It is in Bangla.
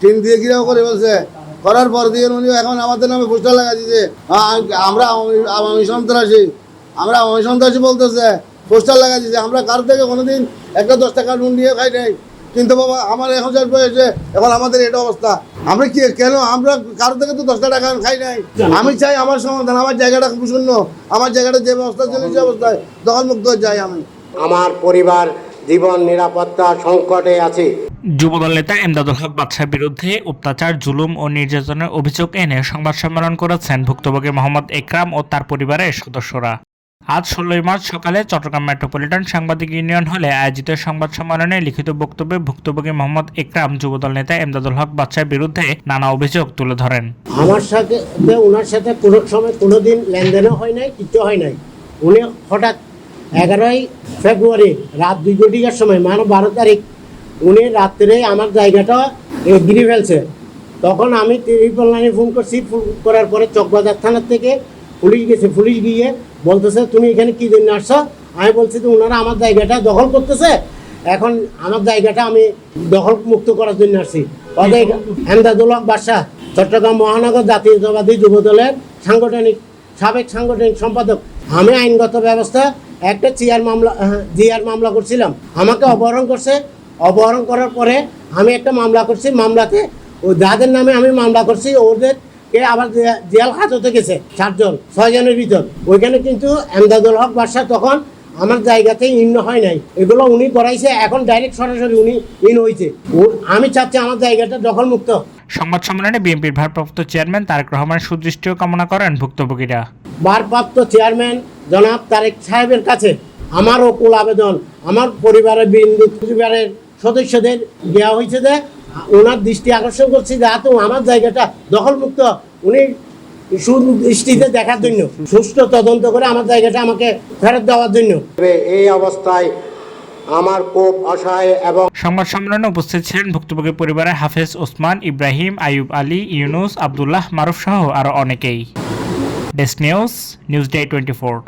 টিন দিয়ে ঘিরাও করে বলছে। করার পর দিয়ে উনি এখন আমাদের নামে পোস্টার লাগা দিয়েছে আ- আমরা আওয়ামী সন্ত্রাসী। আমরা আওয়ামী সন্ত্রাসী বলতেছে, পোস্টার লাগা দিয়েছে আমরা কার থেকে কোনোদিন একটা দশ টাকা নুন নিয়ে খাই নাই? কিন্তু বাবা, আমার এখন যার বয়সে এখন আমাদের এটা অবস্থা। আমরা কি, কেন আমরা কারও থেকে তো দশটা টাকা খাই নাই? আমি চাই আমার সমাধান, আমার জায়গাটা খুব শূন্য। আমার জায়গাটা যে অবস্থা ছিল সে অবস্থায় দখল মুক্ত হয়ে যাই আমি। আমার পরিবার জীবন নিরাপত্তা সংকটে আছে। যুবদল নেতা এমদাদুল হক বাদশার বিরুদ্ধে অত্যাচার, জুলুম ও নির্যাতনের অভিযোগ এনে সংবাদ সম্মেলন করেছেন ভুক্তভোগী মোহাম্মদ একরাম ও তার পরিবারের সদস্যরা। আজ ষোলোই মার্চ সকালে চট্টগ্রাম মেট্রোপলিটন সাংবাদিক ইউনিয়ন হলে আয়োজিত সংবাদ সম্মেলনে লিখিত বক্তব্যে ভুক্তভোগী মোহাম্মদ একরাম, যুবদল নেতা এমদাদুল হক বাদশার বিরুদ্ধে নানা অভিযোগ তুলে ধরেন। আমার সাথে ওনার সাথে কোনো সময় কোনোদিন লেনদেনও হয় নাই কিছু হয় নাই। উনি হঠাৎ এগারোই ফেব্রুয়ারি রাত দুই কোটিকার সময় মানে বারো তারিখ উনি রাত্রে আমার জায়গাটা গিরে ফেলছে। তখন আমি ত্রিপল লাইনে ফোন করছি ফোন করার পরে চকবাজার থানার থেকে পুলিশ গেছে। পুলিশ গিয়ে বলতেছে, তুমি এখানে কি জন্য আসছো? আমি বলছি তো ওনারা আমার জায়গাটা দখল করতেছে। এখন আমার জায়গাটা আমি দখল মুক্ত করার জন্য আসছি। অতএব এমদাদুল হক বাদশাহ, চট্টগ্রাম মহানগর জাতীয়তাবাদী যুবদলের সাংগঠনিক, সাবেক সাংগঠনিক সম্পাদক। আমি আইনগত ব্যবস্থা, একটা চেয়ার মামলা জিআর মামলা করছিলাম। আমাকে অপহরণ করছে অপহরণ করার পরে আমি একটা মামলা করছি মামলাতে ও যাদের নামে আমি মামলা করছি ওদেরকে আবার জেল হাজতে গেছে চারজন ছয়জনের ভিতর। ওইখানে কিন্তু এমদাদুল হক বাদশাহ তখন আমার জায়গাতে ইন হয় নাই। এগুলো উনি করাইছে এখন ডাইরেক্ট সরাসরি উনি ইন হয়েছে আমি চাচ্ছি আমার জায়গাটা দখল মুক্ত সংবাদ সম্মেলনে বিএনপির ভারপ্রাপ্ত চেয়ারম্যান তারেক রহমান সুদৃষ্টিও কামনা করেন ভুক্তভোগীরা। ভারপ্রাপ্ত চেয়ারম্যান জনাব তারেক সাহেবের কাছে আমার ওকুল আবেদন আমার পরিবারের বিন্দু পরিবারের সদস্যদের দেওয়া হয়েছে যে ওনার দৃষ্টি আকর্ষণ করছি যাতে আমার জায়গাটা দখলমুক্ত উনি সুদৃষ্টিতে দেখার জন্য সুষ্ঠু তদন্ত করে আমার জায়গাটা আমাকে ফেরত দেওয়ার জন্য। এই অবস্থায় আমার খুব অসহায় এবং সংবাদ সম্মেলনে উপস্থিত ছিলেন ভুক্তভোগী পরিবারের হাফেজ ওসমান ইব্রাহিম আইয়ুব আলী ইউনুস আবদুল্লাহ মারুফ সহ আরও অনেকেই। Desk news news day twenty